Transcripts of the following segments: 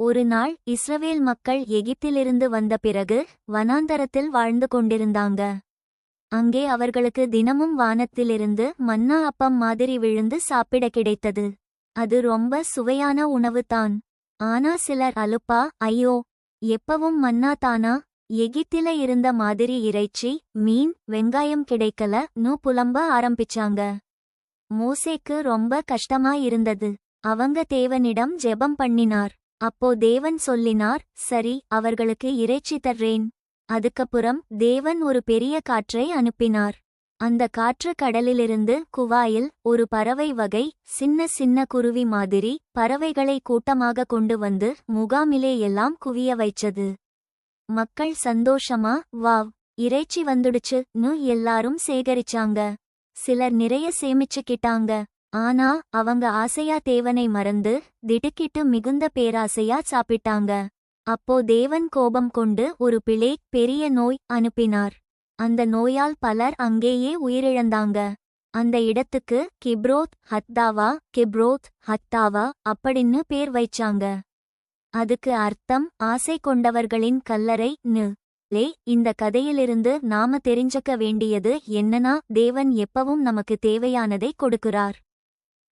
ஒரு நாள் இஸ்ரவேல் மக்கள் எகிப்திலிருந்து வந்த பிறகு வனாந்தரத்தில் வாழ்ந்து கொண்டிருந்தாங்க. அங்கே அவர்களுக்கு தினமும் வானத்திலிருந்து மன்னா அப்பம் மாதிரி விழுந்து சாப்பிட கிடைத்தது. அது ரொம்ப சுவையான உணவுதான் ஆனா சிலர் அலுப்பா ஐயோ எப்பவும் மன்னா தானா? எகிப்தில இருந்த மாதிரி இறைச்சி மீன் வெங்காயம் கிடைக்கல நூ புலம்ப ஆரம்பிச்சாங்க. மோசேக்கு ரொம்ப கஷ்டமா இருந்தது. அவங்க தேவனிடம் ஜெபம் பண்ணினார். அப்போ தேவன் சொல்லினார் சரி அவர்களுக்கு இறைச்சி தர்றேன். அதுக்கப்புறம் தேவன் ஒரு பெரிய காற்றை அனுப்பினார். அந்த காற்று கடலிலிருந்து குவாயில் ஒரு பறவை வகை சின்ன சின்ன குருவி மாதிரி பறவைகளை கூட்டமாக கொண்டு வந்து முகாமிலே எல்லாம் குவிய வைச்சது மக்கள் சந்தோஷமா வாவ் இறைச்சி வந்துடுச்சுன்னு எல்லாரும் சேகரிச்சாங்க. சிலர் நிறைய சேமிச்சுக்கிட்டாங்க. ஆனா அவங்க ஆசையா தேவனை மறந்து திடுக்கிட்டு மிகுந்த பேராசையா சாப்பிட்டாங்க. அப்போ தேவன் கோபம் கொண்டு ஒரு பிளே பெரிய நோய் அனுப்பினார். அந்த நோயால் பலர் அங்கேயே உயிரிழந்தாங்க. அந்த இடத்துக்கு கிப்ரோத் ஹத்தாவா கிப்ரோத் ஹத்தாவா அப்படின்னு பேர் வைச்சாங்க. அதுக்கு அர்த்தம் ஆசை கொண்டவர்களின் கல்லறை நு. லே இந்த கதையிலிருந்து நாம தெரிஞ்சுக்க வேண்டியது என்னன்னா தேவன் எப்பவும் நமக்கு தேவையானதை கொடுக்கிறார்.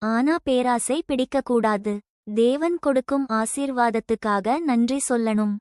ஆனா பேராசை பிடிக்கக்கூடாது. தேவன் கொடுக்கும் ஆசீர்வாதத்துக்காக நன்றி சொல்லணும்.